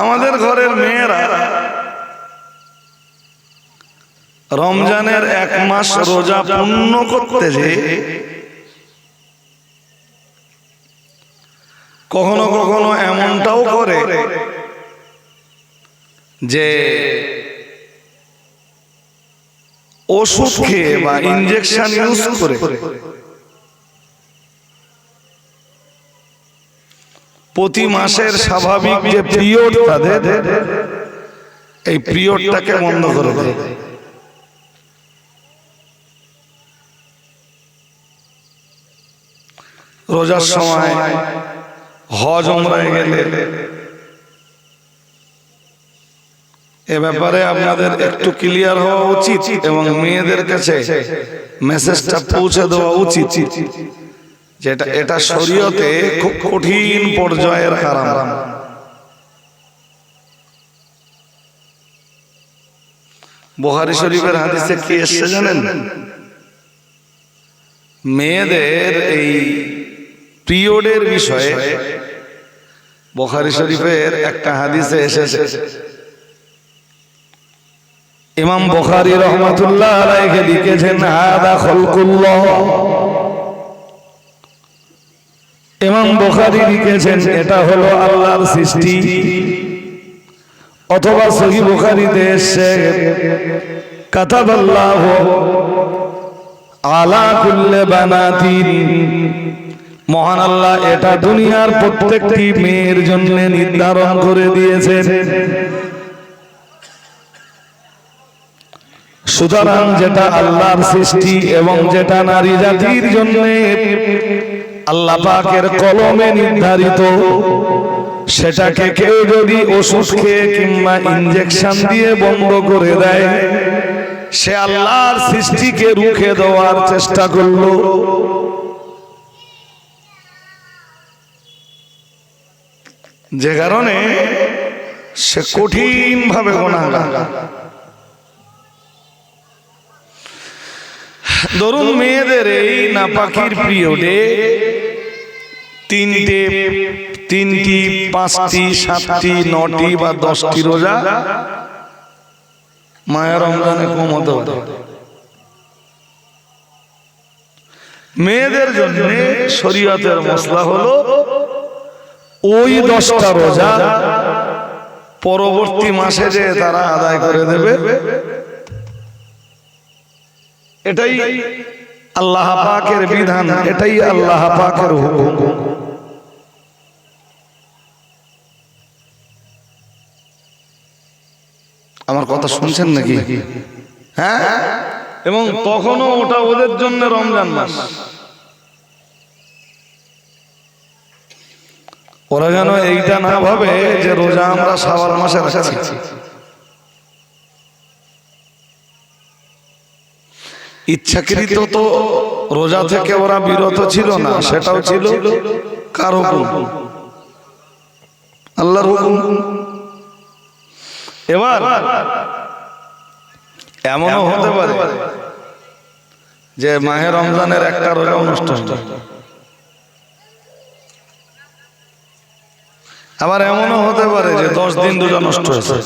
আমাদের ঘরের মেয়েরা রমজানের এক মাস রোজা পূর্ণ করতে যে কখনো কখনো এমনটাও করে যে ওষুধ খেয়ে বা ইনজেকশন ইউজ করে। প্রতি মাসের স্বাভাবিক যে পিরিয়ড তাদের এই পিরিয়ডটাকে বন্ধ করে দেয়। রোজার সময় হজ ওমরায় গেলে এ ব্যাপারে আপনাদের একটু ক্লিয়ার হওয়া উচিত এবং মেয়েদের কাছে মেসেজটা পৌঁছে দেওয়া উচিত। যেটা এটা শরীয়তে খুব কঠিন পর্যায়ের হারাম। বুহারি শরীফের হাদিসে কি এসছে জানেন? মেয়েদের এই পিরিয়ডের বিষয়ে বুখারী শরীফের একটা হাদিসে এসেছে। ইমাম বুখারী রহমাতুল্লাহ আলাইহি লিখেছেন হাদা খলকুল্লাহ। ইমাম বুখারী লিখেছেন এটা হলো আল্লাহর সৃষ্টি। অথবা সহি বুখারীতে এসেছে কাতাবাল্লাহু আলা কুল্লে বানাতিন। মহান আল্লাহ এটা দুনিয়ার প্রত্যেকটি মেয়ের জন্য নির্ধারণ করে দিয়েছেন। সুতরাং যেটা আল্লাহর সৃষ্টি এবং যেটা নারী জাতির জন্য আল্লাহ পাকের কলমে নির্ধারিত, সেটাকে কেউ যদি ওষুধ খেয়ে কিংবা ইনজেকশন দিয়ে বন্ধ করে দেয়, সে আল্লাহর সৃষ্টিকে রুখে দেওয়ার চেষ্টা করল। যে কারণে সে কঠিন ভাবে গোনাগার ধরুন মেয়েদের এই না নাপাকির পিরিয়ডে তিনটে তিনটি পাঁচটি সাতটি নটি বা দশটি রোজা মায়ের রমজানে কম হতে পারে। মেয়েদের জন্য শরীয়তের মশলা হলো ওই দশটা রোজা পরবর্তী মাসে যে তারা আদায় করে দেবে এটাই আল্লাহ পাকের বিধান এটাই আল্লাহ পাকের হুকুম। আমার কথা শুনছেন নাকি? হ্যাঁ? এবং তখনও ওটা ওদের জন্য রমজান মাস। ওরা যেন এইটা না ভাবে যে রোজা আমরা সাবান মাসে রাখছি ইচ্ছাকৃত তো রোজা থেকে ওরা বিরত ছিল না সেটাও ছিল কার হুকুম আল্লাহর হুকুম। এবার এমনও হতে পারে যে মাহে রমজানের একটা রোজা অনুষ্ঠান। আবার এমনও হতে পারে যে দশ দিন রোজা নষ্ট হয়েছে।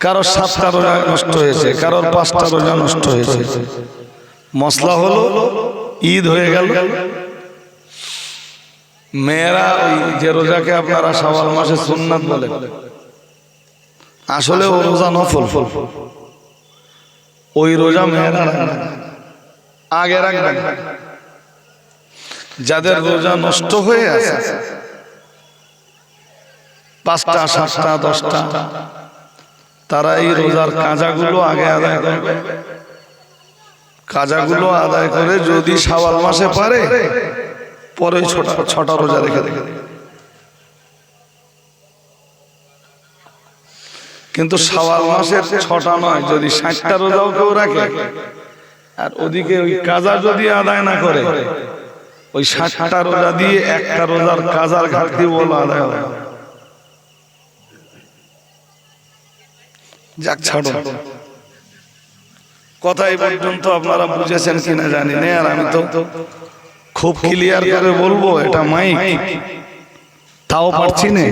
কারোর সাতটা রোজা নষ্ট হয়েছে কারোর পাঁচটা রোজা নষ্ট হয়েছে। মশলা হলো ঈদ হয়ে গেল। মেয়েরা ওই যে রোজাকে আপনারা সাবাল মাসে সুন্নাত বলে। আসলে ও রোজা নফল। ফল ওই রোজা মেয়েরা। আগে রাখবে যাদের রোজা নষ্ট হয়ে আছে পাঁচটা সাতটা দশটা তারা এই রোজার কাজাগুলো আগে আদায় করবে। কাজাগুলো আদায় করে যদি সাবাল মাসে পারে পরে ছটা ছটা রোজা রেখে দেবে। কিন্তু সাওয়াল মাসের ছটা নয় যদি ষাটটা রোজাও কেউ রাখে আর ওদিকে ওই কাজা যদি আদায় না করে ওই ষাটটা রোজা দিয়ে একটা রোজার কাজার ঘাটতি বলে আদায় হবে। যাক ছাড়ো কথা এই পর্যন্ত আপনারা বুঝেছেন কিনা জানি না, আর আমি তো খুব ক্লিয়ার করে বলব, এটা মাইক তাও পারছি না।